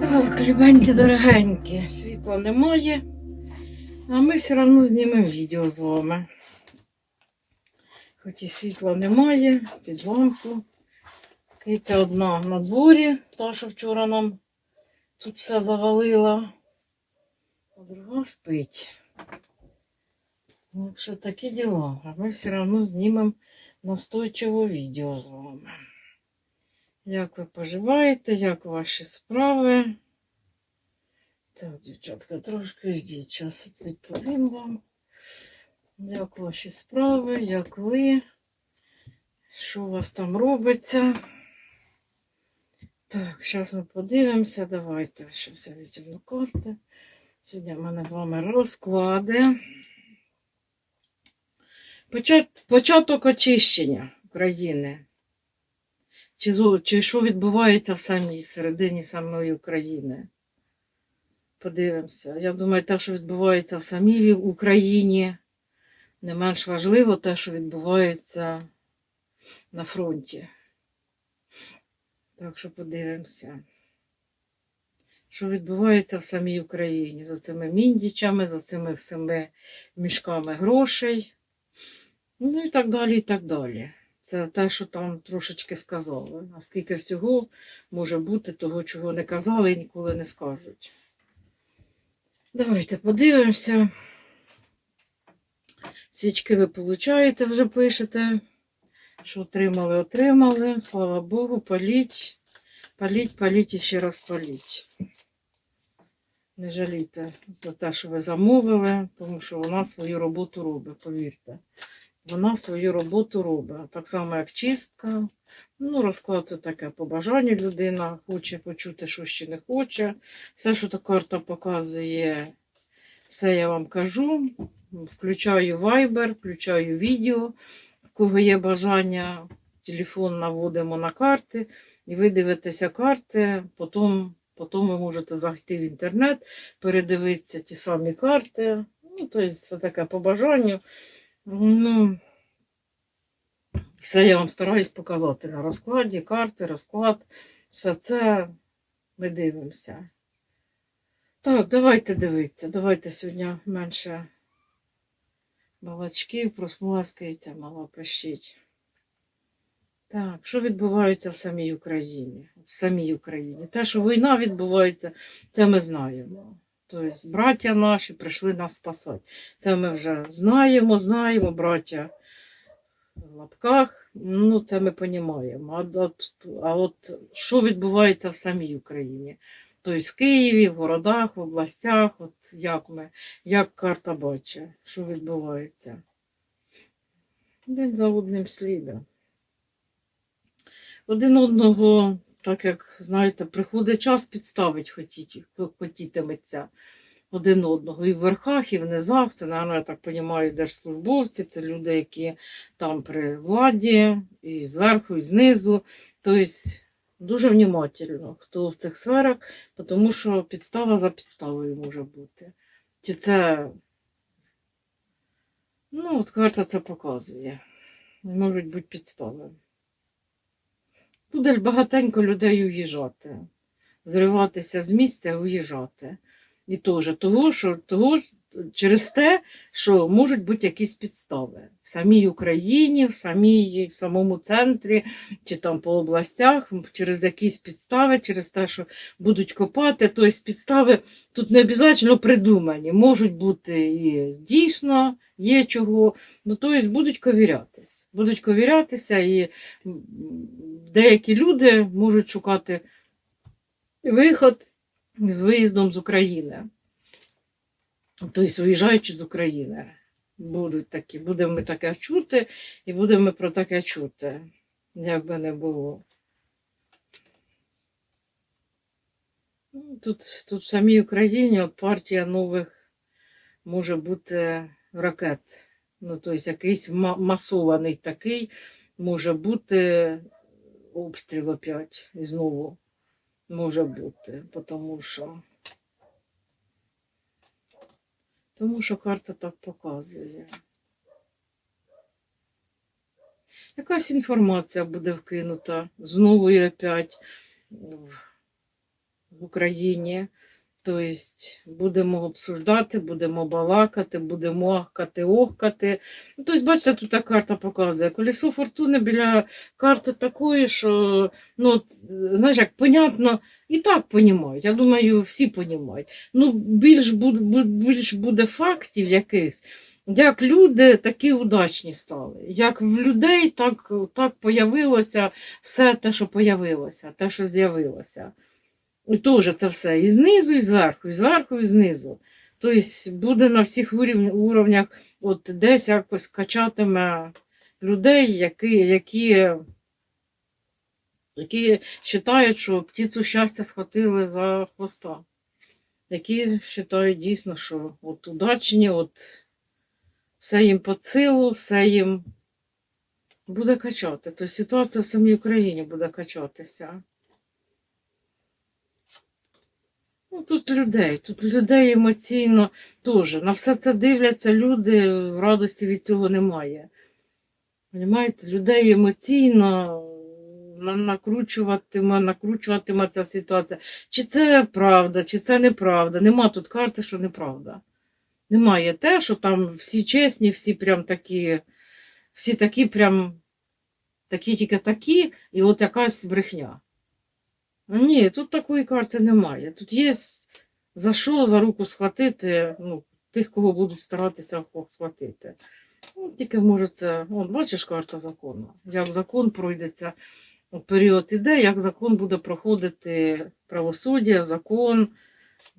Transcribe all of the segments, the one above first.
Так, любенькі, дорогенькі, світла немає, а ми все одно знімемо відео з вами. Хоч і світла немає, під лампу. Киця одна на дворі, та, що вчора нам тут все завалила, а друга спить. Так що такі діла. А ми все одно знімемо настойчиво відео з вами. Як ви поживаєте, як ваші справи? Так, дівчатка, трошки ждіть час відповім вам. Як ваші справи, як ви? Що у вас там робиться? Так, зараз ми подивимося. Давайте щось я відтягну карти. Сьогодні в мене з вами розклади. Почат- Початок очищення України. Чи, чи що відбувається в самій всередині самої України? Подивимося. Я думаю, те, що відбувається в самій Україні, не менш важливо те, що відбувається на фронті. Так що подивимося. Що відбувається в самій Україні за цими міндічами, за цими всіми мішками грошей. Ну і так далі, і так далі. Це те, що там трошечки сказали. А скільки всього може бути того, чого не казали і ніколи не скажуть. Давайте подивимося. Свічки ви получаєте, вже пишете. Що отримали, отримали. Слава Богу, паліть, паліть, паліть і ще раз паліть. Не жалійте за те, що ви замовили, тому що вона свою роботу робить, повірте. Вона свою роботу робить. Так само, як чистка. Ну, розклад це таке по бажанню людина хоче почути, що ще не хоче. Все, що та карта показує, все я вам кажу. Включаю Viber, включаю відео, в кого є бажання. Телефон наводимо на карти, і ви дивитеся карти, потім, потім ви можете зайти в інтернет, передивитися ті самі карти. Ну, тобто це таке по бажанню. Ну, все я вам стараюсь показати на розкладі, карти, розклад. Все це ми дивимося. Так, давайте дивитися. Давайте сьогодні менше балачків, проснулась киця, мала пищить. Так, що відбувається в самій Україні? В самій Україні. Те, що війна відбувається, це ми знаємо. Тобто, браття наші прийшли нас спасати. Це ми вже знаємо, знаємо, браття в лапках. Ну, це ми розуміємо. А от, а от що відбувається в самій Україні? Тобто в Києві, в городах, в областях, от як ми, як карта бачить, що відбувається. День за одним слідом. Один одного, так як знаєте, приходить час підставить хотіть, хотітиметься один одного. І в верхах, і в низах. Це, наверное, я так розумію, держслужбовці, це люди, які там при владі, і зверху, і знизу. Тобто дуже внимательно, хто в цих сферах, тому що підстава за підставою може бути. Чи це. Ну, от карта це показує. Можуть бути підстави. Буде багатенько людей уїжджати, зриватися з місця, уїжджати. І теж того, що того, через те, що можуть бути якісь підстави в самій Україні, в самій, в самому центрі чи там по областях, через якісь підстави, через те, що будуть копати. Тобто підстави тут не обов'язково придумані. Можуть бути і дійсно є чого. Ну, тобто будуть ковірятись. Будуть ковірятися, і деякі люди можуть шукати виход з виїздом з України. Тобто, уїжджаючи з України. Будуть такі, будемо ми таке чути, і будемо ми про таке чути, як би не було. Ну, Тут, тут в самій Україні от партія нових може бути ракет. Ну, тобто якийсь масований такий може бути обстріл опять і знову може бути, тому що. Тому що карта так показує. Якась інформація буде вкинута знову і опять в Україні. Тобто будемо обсуждати, будемо балакати, будемо ахкати, охкати. Ну, Тобто, бачите, тут та карта показує. Колесо фортуни біля карти такої, що ну, знаєш, як понятно, і так понімають. Я думаю, всі понімають. Ну, більш більш буде фактів якихось, як люди такі удачні стали. Як в людей, так, так появилося все те, що появилося, те, що з'явилося. І теж це все і знизу, і зверху, і зверху, і знизу. Тобто буде на всіх уровнях от десь якось качатиме людей, які, які, які вважають, що птицю щастя схватили за хвоста. Які вважають дійсно, що от удачні, от все їм по силу, все їм буде качати. Тобто ситуація в самій Україні буде качатися. Ну, тут людей, тут людей емоційно теж. На все це дивляться люди, радості від цього немає. Понимаєте, людей емоційно накручуватиме, накручуватиме ця ситуація. Чи це правда, чи це неправда. Нема тут карти, що неправда. Немає те, що там всі чесні, всі прям такі, всі такі прям такі тільки такі, і от якась брехня. Ні, тут такої карти немає. Тут є за що за руку схватити ну, тих, кого будуть старатися схватити. Ну, тільки може це, от, бачиш, карта закону. Як закон пройдеться, період іде, як закон буде проходити правосуддя, закон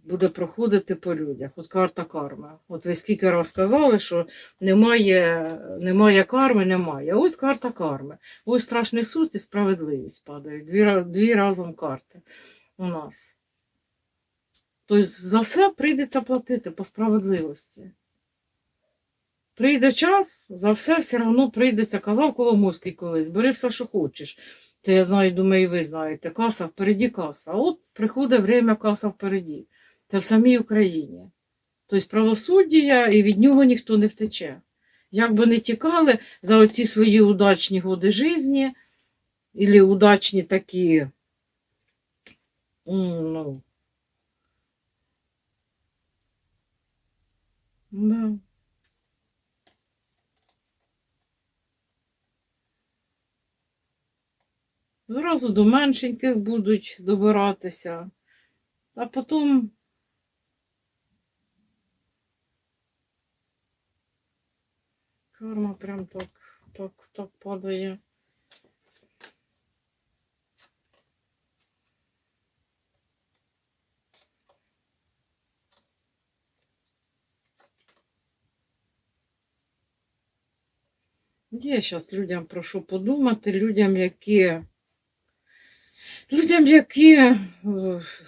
буде проходити по людях. От карта карми. От ви скільки раз сказали, що немає, немає карми, немає. Ось карта карми. Ось страшний суд і справедливість падають. Дві, дві разом карти у нас. Тобто за все прийдеться платити по справедливості. Прийде час, за все все одно прийдеться. Казав Коломойський колись, бери все, що хочеш. Це я знаю, думаю, і ви знаєте. Каса впереді каса. От приходить время каса впереді. Це в самій Україні. Тобто правосуддя, і від нього ніхто не втече. Як би не тікали за оці свої удачні годи житті, або удачні такі, ну, да. Зразу до меншеньких будуть добиратися, а потім карма прям так, так, так падає. Є зараз людям про що подумати, людям, які людям, які, е,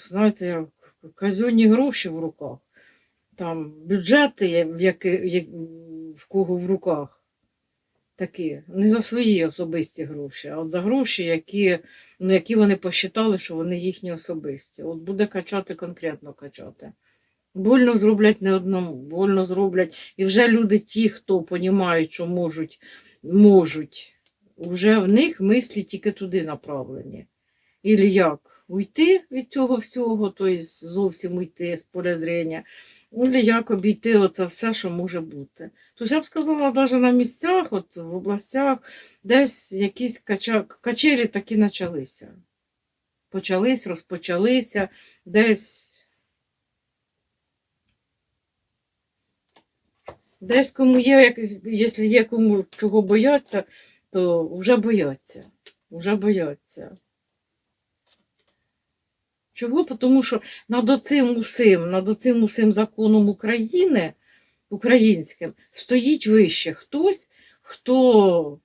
знаєте, як казенні гроші в руках, там бюджети, які, як- в кого в руках такі, не за свої особисті гроші, а за гроші, які, ну, які вони посчитали, що вони їхні особисті. От буде качати, конкретно качати. Больно зроблять не одному, больно зроблять. І вже люди, ті, хто розуміють, що можуть, можуть, вже в них мислі тільки туди направлені. Ілі як? Уйти від цього всього, тобто зовсім уйти з поля зрення, ілі як обійти оце все, що може бути. Тобто я б сказала, навіть на місцях, от в областях, десь якісь кача... качелі такі почалися. Почались, розпочалися, десь. Десь кому є, як, якщо є кому чого бояться, то вже бояться. Вже бояться. Чого? Тому що над оцим усім, над оцим усім законом України, українським, стоїть вище хтось, хто,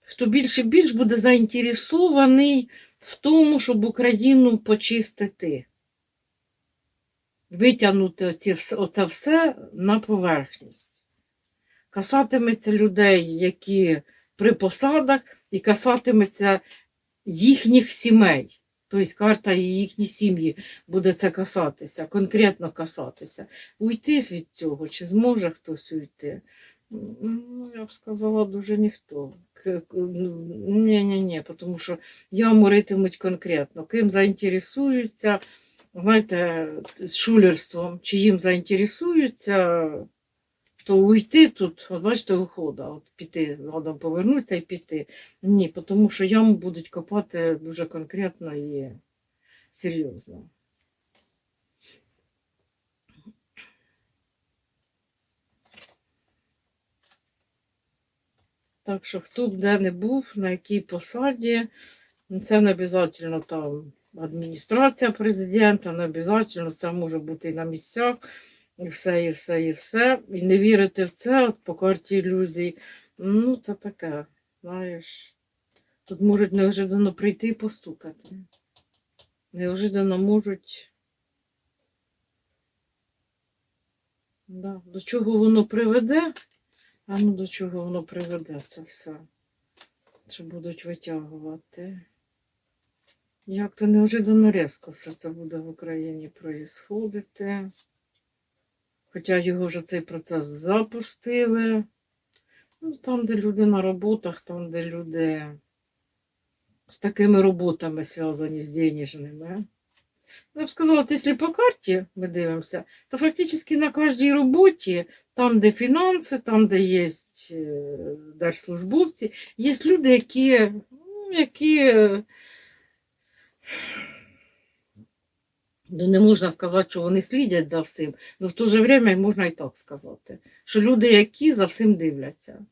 хто більше більш буде заінтересований в тому, щоб Україну почистити. Витягнути оці, оце все на поверхність. Касатиметься людей, які при посадах, і касатиметься їхніх сімей. Тобто карта і їхні сім'ї буде це касатися, конкретно касатися. Уйти від цього, чи зможе хтось уйти? Ну, я б сказала, дуже ніхто. Ну, Ні, ні, ні, тому що яморитимуть конкретно. Ким заінтересуються, знаєте, шулерством, чи їм заінтересуються, то уйти тут, от бачите, вихода, от піти, згодом повернутися і піти. Ні, тому що яму будуть копати дуже конкретно і серйозно. Так що хто б де не був, на якій посаді, це не обов'язково там адміністрація президента, не обов'язково це може бути і на місцях, і все, і все, і все. І не вірити в це, от по карті ілюзій. Ну, це таке, знаєш. Тут можуть неожиданно прийти і постукати. Неожиданно можуть. Да. До чого воно приведе? А ну до чого воно приведе це все? Що будуть витягувати? Як то неожиданно різко все це буде в Україні проїсходити. Хоча його вже цей процес запустили. Ну, там, де люди на роботах, там, де люди з такими роботами зв'язані з денежними. Я б сказала, якщо по карті ми дивимося, то фактично на кожній роботі, там, де фінанси, там, де є е, держслужбовці, є люди, які, ну, які ну, не можна сказати, що вони слідять за всім, але в то же время можна і так сказати, що люди, які за всім дивляться.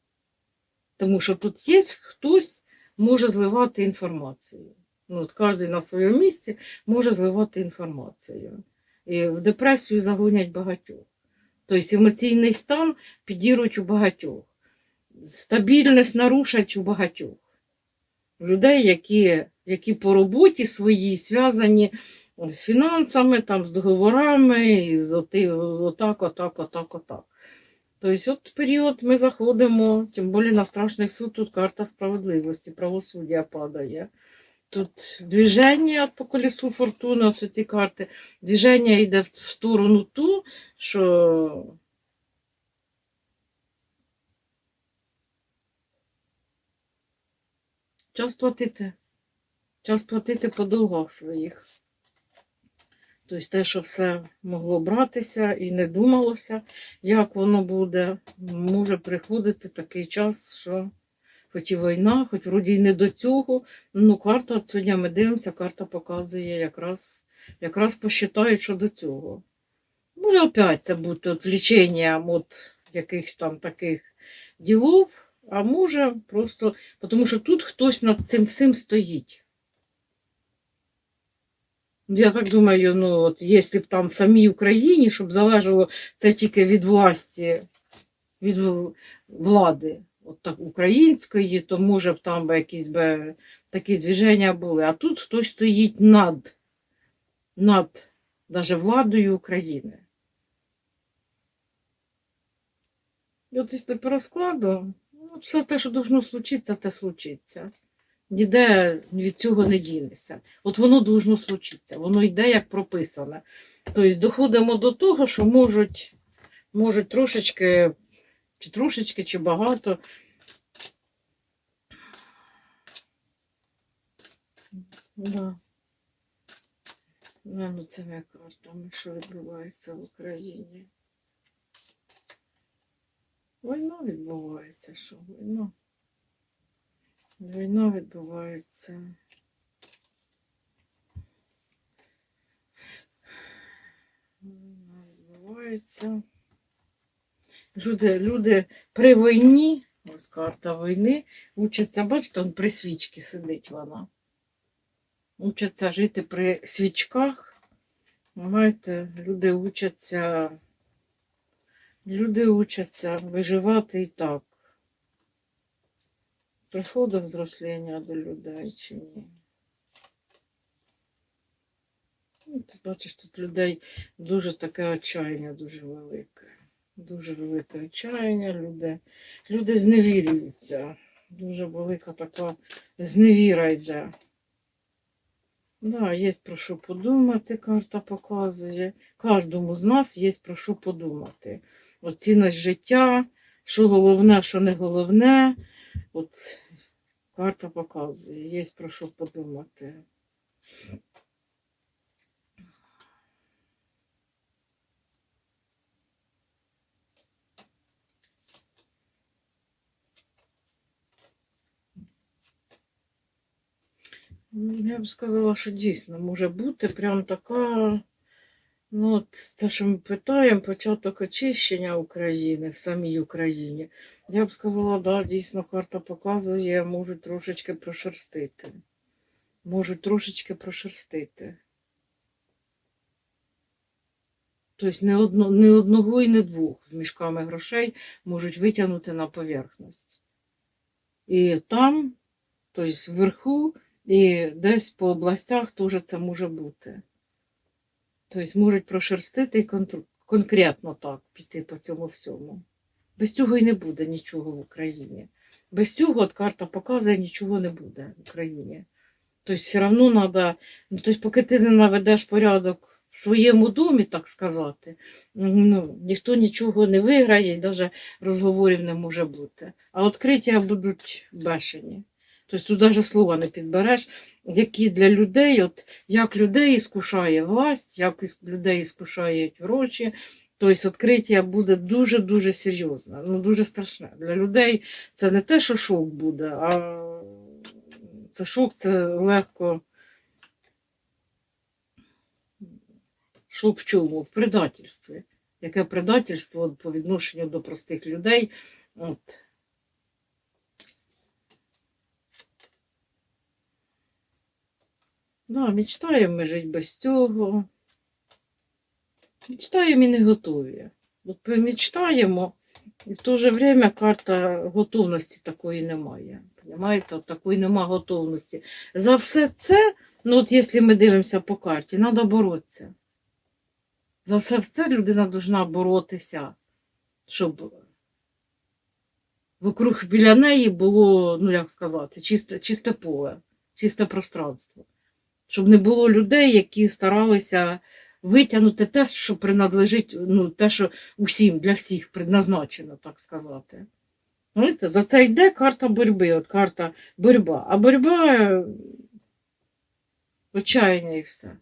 Тому що тут є хтось може зливати інформацію. Ну, от кожен на своєму місці може зливати інформацію. І в депресію загонять багатьох. Тобто емоційний стан підіруть у багатьох. Стабільність нарушать у багатьох. Людей, які, які по роботі своїй зв'язані з фінансами, там, з договорами, з отак, отак, отак, отак. Тобто, от період ми заходимо, тим більше на страшний суд, тут карта справедливості, правосуддя падає. Тут движення по колесу фортуни, ось ці карти. Движення йде в сторону ту, що час платити. Час платити по долгах своїх. Тобто те, що все могло братися і не думалося, як воно буде, може приходити такий час, що хоч і війна, хоч вроді й не до цього. Ну, карта, сьогодні ми дивимося, карта показує якраз, якраз посчитають, що до цього. Може, опять це бути от ліченням от якихось там таких ділов, а може просто, тому що тут хтось над цим всім стоїть. Я так думаю, ну от якщо б там в самій Україні, щоб залежало це тільки від власті, від влади от так, української, то може б там якісь би такі движення були. А тут хтось стоїть над, над даже владою України. І от якщо по розкладу, ну, все те, що должно случитися, те случиться. Ніде від цього не дінешся. От воно должно случитися, воно йде як прописане. Тобто доходимо до того, що можуть, можуть трошечки, чи трошечки, чи багато. Да. Ну цими картами, що відбувається в Україні. Війна відбувається, що війна. Війна відбувається. Війна відбувається. Люди, люди при війні, ось карта війни, учаться, бачите, он при свічці сидить вона. Учаться жити при свічках. Знаєте, люди учаться, люди учаться виживати і так. Приходить взросління до людей чи ні? Ну, ти бачиш, тут людей дуже таке отчаяння дуже велике. Дуже велике отчаяння, люди, люди зневірюються. Дуже велика така зневіра йде. Да, є про що подумати, карта показує. Кожному з нас є про що подумати. Оцінність життя, що головне, що не головне. От карта показує, є про що подумати. Ну, Я б сказала, що дійсно може бути прям така. Ну, от те, що ми питаємо, початок очищення України в самій Україні. Я б сказала, да, дійсно, карта показує, можуть трошечки прошерстити. Можуть трошечки прошерстити. Тобто не, одно, не одного і не двох з мішками грошей можуть витягнути на поверхність. І там, тобто вверху, і десь по областях теж це може бути. Тобто можуть прошерстити і конкретно так піти по цьому всьому. Без цього і не буде нічого в Україні. Без цього от карта показує, нічого не буде в Україні. Тобто все одно треба, ну, тобто, поки ти не наведеш порядок в своєму домі, так сказати, ну, ніхто нічого не виграє і навіть розговорів не може бути. А відкриття будуть бешені. Тобто тут навіть слова не підбереш, які для людей, от як людей іскушає власть, як людей іскушають гроші. Тобто відкриття буде дуже-дуже серйозне, ну дуже страшне. Для людей це не те, що шок буде, а це шок, це легко. Шок в чому? В предательстві. Яке предательство по відношенню до простих людей. От. Да, мечтаємо ми жити без цього. Мечтаємо і не готові. От мечтаємо, і в то же время карта готовності такої немає. Понимаєте, такої нема готовності. За все це, ну от якщо ми дивимося по карті, треба боротися. За все це людина повинна боротися, щоб вокруг біля неї було, ну як сказати, чисте, чисте поле, чисте пространство. Щоб не було людей, які старалися витягнути те, що принадлежить, ну, те, що усім, для всіх предназначено, так сказати. Знаєте, за це йде карта боротьби, от карта боротьба. А боротьба отчаяння і все.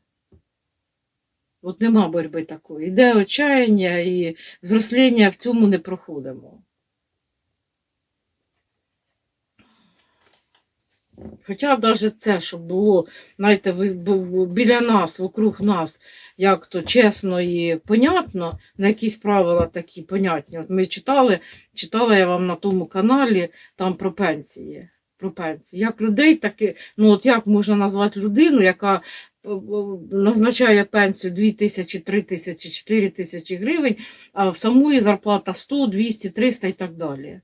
От нема боротьби такої. Йде отчаяння і зросління в цьому не проходимо. Хоча навіть це, щоб було, знаєте, біля нас, вокруг нас, як то чесно і понятно, на якісь правила такі понятні. От ми читали, читала я вам на тому каналі там про пенсії. Про пенсії. Як людей таки, ну от як можна назвати людину, яка е, е, назначає пенсію 2 тисячі, 3 тисячі, 4 тисячі гривень, а в самої зарплата 100, 200, 300 і так далі.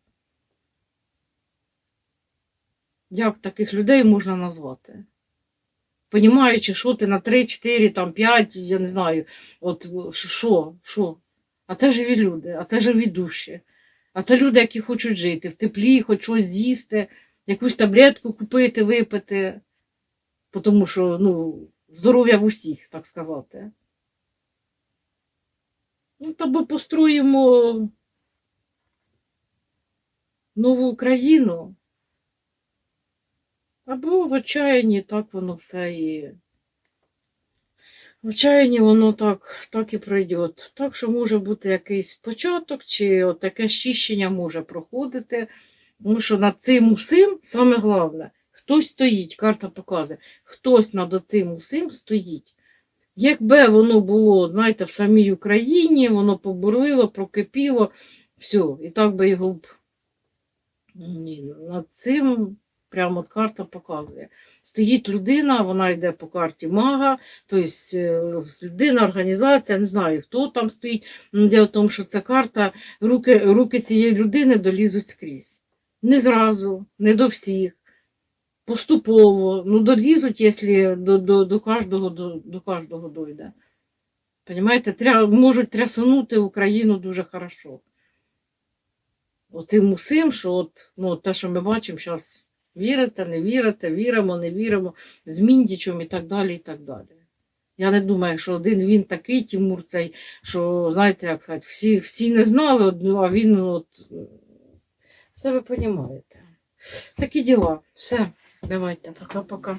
Як таких людей можна назвати? Понімаючи, що ти на 3, 4, там 5, я не знаю, от що, що? А це живі люди, а це живі душі. А це люди, які хочуть жити в теплі, хоч щось з'їсти, якусь таблетку купити, випити. Тому що ну, здоров'я в усіх, так сказати. Ну, та бо построїмо нову Україну. Або в отчаянні так воно все і. В отчаянні воно так, так і пройде. Так що може бути якийсь початок, чи таке щищення може проходити. Тому що над цим усім саме головне, хтось стоїть, карта показує, хтось над цим усім стоїть. Якби воно було, знаєте, в самій Україні, воно побурлило, прокипіло, все, і так би його б. Ні, над цим прямо от карта показує. Стоїть людина, вона йде по карті мага, тобто е, людина, організація, не знаю, хто там стоїть. Ну, Діло в тому, що ця карта, руки, руки цієї людини долізуть скрізь. Не зразу, не до всіх. Поступово, ну долізуть, якщо до, до, до, кожного, до, до кожного дойде. Понимаєте, тря, можуть трясунути Україну дуже хорошо. Оцим усім, що от, ну, те, що ми бачимо зараз, вірите, не вірите, віримо, не віримо, з Міндічем і так далі, і так далі. Я не думаю, що один він такий Тимур цей, що, знаєте, як сказати, всі, всі не знали, а він от, Все ви розумієте. Такі діла. Все. Давайте, пока-пока.